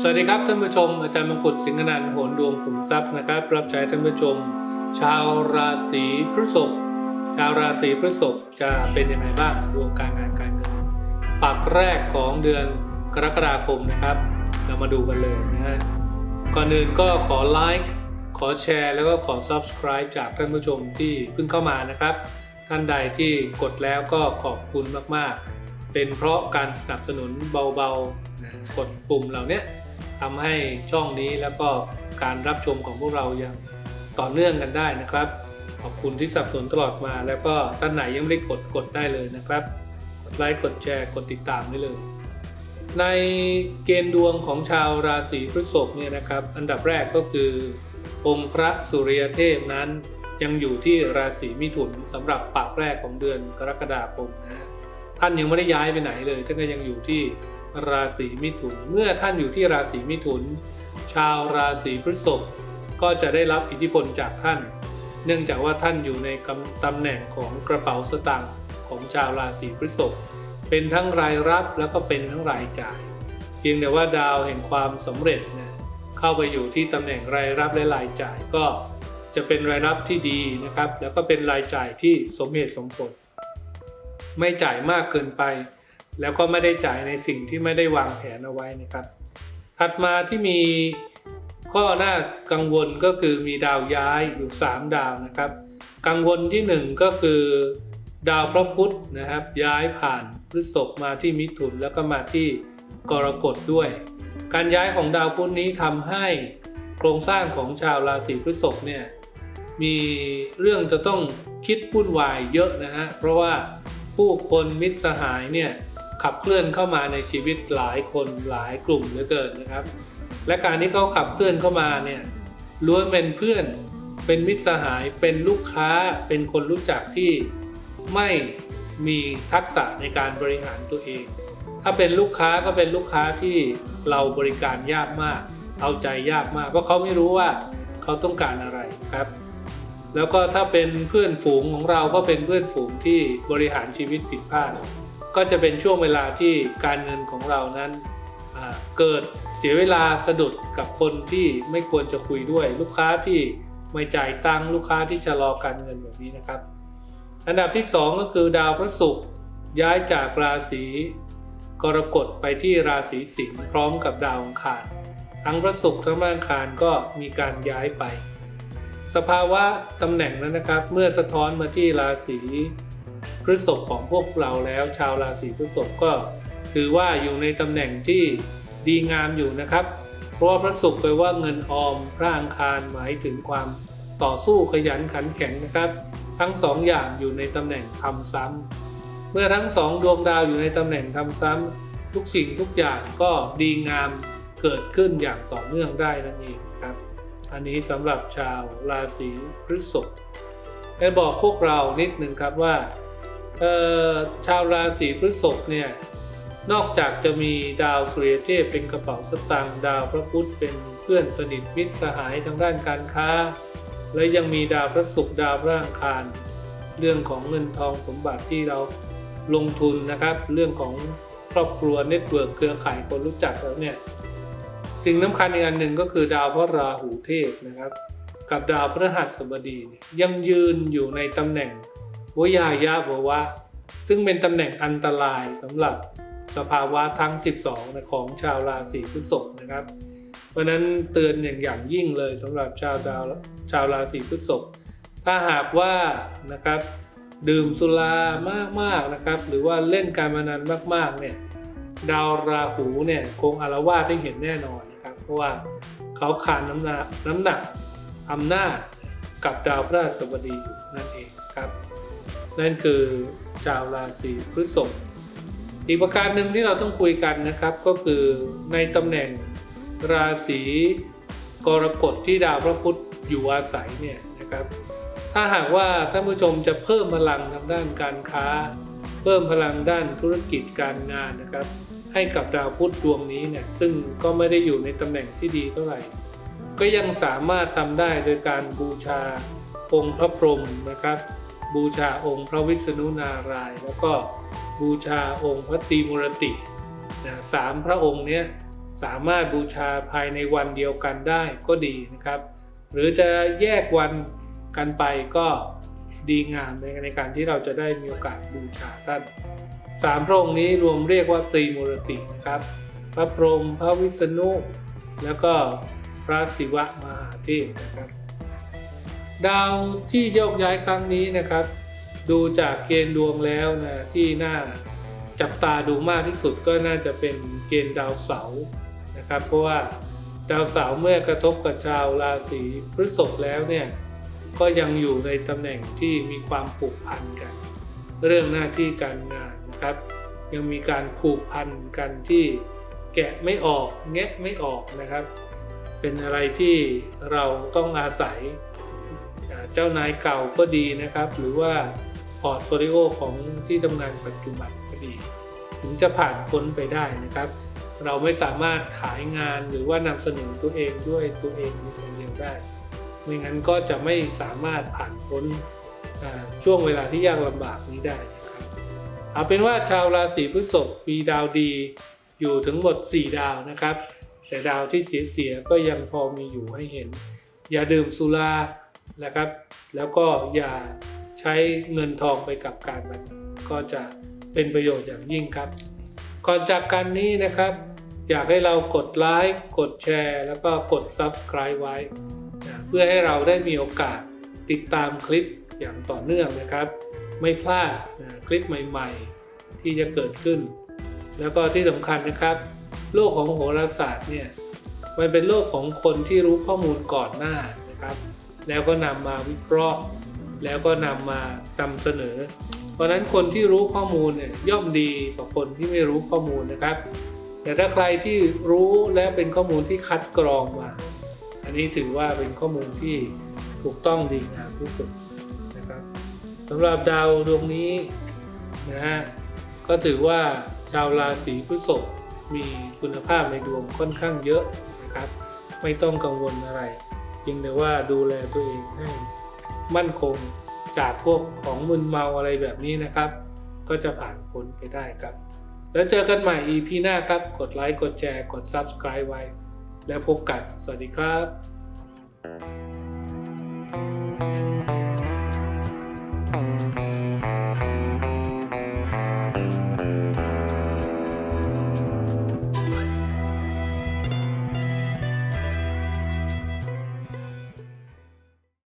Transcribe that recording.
สวัสดีครับท่านผู้ชม อาจารย์มงกุฎสิงห์นันท์โหนดวงขุมทรัพย์นะครับ รับใช้ท่านผู้ชม ชาวราศีพฤษภชาวราศีพฤษภจะเป็นยังไงบ้างดวงการงานการเงินปักแรกของเดือนกรกฎาคมนะครับ เรามาดูกันเลยนะฮะก่อนอื่นก็ขอไลค์ขอแชร์แล้วก็ขอ Subscribe จากท่านผู้ชมที่เพิ่งเข้ามานะครับ ท่านใดที่กดแล้วก็ขอบคุณมากๆ เป็นเพราะการสนับสนุนเบาๆนะกดปุ่มเหล่าเนี้ย ทำให้ช่องนี้แล้วก็การรับชมของพวกเรายังต่อเนื่องกันได้นะครับ ขอบคุณที่สนับสนุนตลอดมา แล้วก็ท่านไหนยังไม่ได้กดกดได้เลยนะครับ กดไลค์กดแชร์กดติดตามได้เลย ในเกณฑ์ดวงของชาวราศีพฤษภเนี่ยนะครับ อันดับแรกก็คือองค์พระสุริยเทพนั้นยังอยู่ที่ราศีมิถุนสำหรับปากแรกของเดือนกรกฎาคมนะท่านยังไม่ได้ย้ายไปไหนเลยท่านก็ยังอยู่ที่ ราศีมิถุน เมื่อท่านอยู่ที่ราศีมิถุน ชาวราศีพฤษภก็จะได้รับอิทธิพลจากท่าน เนื่องจากว่าท่านอยู่ในตำแหน่งของกระเป๋าสตางค์ของชาวราศีพฤษภเป็นทั้งรายรับแล้วก็เป็นทั้งรายจ่าย เพียงแต่ว่าดาวแห่งความสำเร็จนะเข้าไปอยู่ที่ตำแหน่งรายรับและรายจ่ายก็จะเป็นรายรับที่ดีนะครับ แล้วก็เป็นรายจ่ายที่สมเหตุสมผล ไม่จ่ายมากเกินไป แล้วก็ไม่ได้จ่ายในสิ่งที่ไม่ได้วางแผนเอาไว้นะครับ ถัดมาที่มีข้อน่ากังวลก็คือมีดาวย้ายอยู่ 3 ดาวนะครับ กังวลที่ 1 ก็คือดาวพระพุธนะครับ ย้ายผ่านพฤษภมาที่มิถุนแล้วก็มาที่กรกฎด้วย การย้ายของดาวพุธนี้ทำให้โครงสร้างของชาวราศีพฤษภเนี่ยมีเรื่องจะต้องคิดวุ่นวายเยอะนะฮะเพราะว่าผู้คนมิตรสหายเนี่ย ขับเคลื่อนเข้ามาในชีวิตหลายคนหลายกลุ่มเหลือเกินนะครับ และการที่เขาขับเคลื่อนเข้ามาเนี่ยล้วนเป็นเพื่อน เป็นมิตรสหาย เป็นลูกค้า เป็นคนรู้จักที่ไม่มีทักษะในการบริหารตัวเอง ถ้าเป็นลูกค้าก็เป็นลูกค้าที่เราบริการยากมาก เอาใจยากมาก เพราะเขาไม่รู้ว่าเขาต้องการอะไรครับ แล้วก็ถ้าเป็นเพื่อนฝูงของเราก็เป็นเพื่อนฝูงที่บริหารชีวิตผิดพลาด ก็จะเป็นช่วงเวลาที่การเงินของเรานั้นเกิดเสียเวลาสะดุดกับคนที่ไม่ควรจะคุยด้วย ลูกค้าที่ไม่จ่ายตังค์ลูกค้าที่จะรอการเงินแบบนี้นะครับ อันดับที่ 2 ก็คือดาวพระศุกร์ย้ายจากราศีกรกฎไปที่ราศีสิงห์พร้อมกับดาวอังคารทั้งพระศุกร์ทั้งพระอังคารก็มีการย้ายไป สภาวะตำแหน่งนั้นนะครับ เมื่อสะท้อนมาที่ราศี พฤษภของพวกเราแล้ว ชาวราศีพฤษภก็ถือว่าอยู่ในตำแหน่งที่ดีงามอยู่นะครับ เพราะว่าพระศุกร์แปลว่าเงินออม พระอังคารหมายถึงความต่อสู้ขยันขันแข็งนะครับ ทั้งสองอย่างอยู่ในตำแหน่งทำซ้ำเมื่อทั้งสองดวงดาวอยู่ในตำแหน่งทำซ้ำทุกสิ่งทุกอย่างก็ดีงามเกิดขึ้นอย่างต่อเนื่องได้นั่นเองครับ อันนี้สำหรับชาวราศีพฤษภและบอกพวกเรานิดหนึ่งครับว่า ชาวราศีพฤษภเนี่ยนอกจากจะมีดาวสุริยเทพเป็นกระเป๋าสตางค์ดาวพระพุธเป็นเพื่อนสนิทมิตรสหายทางด้านการค้า และยังมีดาวพระศุกร์ดาวพระอังคาร เรื่องของเงินทองสมบัติที่เราลงทุนนะครับ เรื่องของครอบครัวเน็ตเวิร์กเครือข่ายคนรู้จักแล้วเนี่ยสิ่งสำคัญอีกอันหนึ่งก็คือดาวพระราหูเทพนะครับ กับดาวพฤหัสบดีเนี่ยยังยืนอยู่ในตำแหน่ง วยายะบวะซึ่งเป็นตำแหน่งอันตรายสำหรับสภาวะทั้ง 12นะของชาวราศีพฤษภนะครับ เพราะนั้นเตือนอย่างอย่างยิ่งเลยสำหรับชาวดาวชาวราศีพฤษภถ้าหากว่านะครับดื่มสุรามากๆนะครับ หรือว่าเล่นการพนันมากๆเนี่ยดาวราหูเนี่ยคงอารวาสได้เห็นแน่นอนนะครับ เพราะว่าเขาขาดน้ำหนักน้ำหนักอำนาจกับดาวพฤหัสบดีอยู่นั่นเอง นั่นคือชาวราศีพฤษภอีกประการหนึ่งที่เราต้องคุยกันนะครับก็คือในตำแหน่งราศีกรกฎที่ดาวพระพุธอยู่อาศัยเนี่ยนะครับ ถ้าหากว่าท่านผู้ชมจะเพิ่มพลังทางด้านการค้า เพิ่มพลังด้านธุรกิจการงานนะครับ ให้กับดาวพุธดวงนี้เนี่ยซึ่งก็ไม่ได้อยู่ในตำแหน่งที่ดีเท่าไหร่ ก็ยังสามารถทำได้โดยการบูชาองค์พระพรหมนะครับ บูชาองค์พระวิษณุนารายณ์แล้วก็บูชาองค์พระตรีมุรตินะสามพระองค์เนี้ยสามารถบูชาภายในวันเดียวกันได้ก็ดีนะครับ หรือจะแยกวันกันไปก็ดีงามในในการที่เราจะได้มีโอกาสบูชาท่านสามพระองค์นี้รวมเรียกว่าตรีมูรตินะครับ พระพรหมพระวิษณุ แล้วก็พระศิวะมหาเทพนะครับ ดาวที่โยกย้ายครั้งนี้นะครับ ดูจากเกณฑ์ดวงแล้วนะที่น่าจับตาดูมากที่สุดก็น่าจะเป็นเกณฑ์ดาวเสาร์นะครับ เพราะว่าดาวเสาร์เมื่อกระทบกับชาวราศีพฤษภแล้วเนี่ยก็ยังอยู่ในตำแหน่งที่มีความผูกพันกัน เรื่องหน้าที่การงานนะครับ ยังมีการผูกพันกันที่แกะไม่ออกแงะไม่ออกนะครับ เป็นอะไรที่เราต้องอาศัย เจ้านายเก่าก็ดีนะครับ หรือว่าพอร์ตโฟลิโอของที่ทำงานปัจจุบันก็ดี ถึงจะผ่านพ้นไปได้นะครับ เราไม่สามารถขายงานหรือว่านำเสนอตัวเองด้วยตัวเองคนเดียวได้ ไม่งั้นก็จะไม่สามารถผ่านพ้นช่วงเวลาที่ยากลำบากนี้ได้นะครับเอาเป็นว่าชาวราศีพฤษภมีดาวดีอยู่ทั้งหมด 4 ดาวนะครับ แต่ดาวที่เสียๆก็ยังพอมีอยู่ให้เห็น อย่าดื่มสุรา นะครับ แล้วก็อย่าใช้เงินทองไปกับการมันก็จะเป็นประโยชน์อย่างยิ่งครับ ก่อนจากกันนี้นะครับ อยากให้เรากดไลค์กดแชร์ แล้วก็กด Subscribe ไว้นะเพื่อให้เราได้มีโอกาสติดตามคลิปอย่างต่อเนื่องนะครับ ไม่พลาดนะคลิปใหม่ๆ ที่จะเกิดขึ้น แล้วก็ที่สำคัญนะครับ โลกของโหราศาสตร์เนี่ยมันเป็นโลกของคนที่รู้ข้อมูลก่อนหน้านะครับ แล้วก็นำมาวิเคราะห์ แล้วก็นำมานำเสนอ เพราะฉะนั้นคนที่รู้ข้อมูลเนี่ยย่อมดีกว่าคนที่ไม่รู้ข้อมูลนะครับ แต่ถ้าใครที่รู้และเป็นข้อมูลที่คัดกรองมา อันนี้ถือว่าเป็นข้อมูลที่ถูกต้องดีงามที่สุดนะครับสำหรับดาวดวงนี้นะฮะก็ถือว่าชาวราศีพฤษภมีคุณภาพในดวงค่อนข้างเยอะนะครับ ไม่ต้องกังวลอะไร พียงแต่ว่าดูแลตัวเองให้มั่นคงจากพวกของมึนเมาอะไรแบบนี้นะครับ ก็จะผ่านพ้นไปได้ครับ แล้วเจอกันใหม่ EP หน้าครับ กดไลค์ กดแชร์ กด Subscribe ไว้ แล้วพบกัน สวัสดีครับ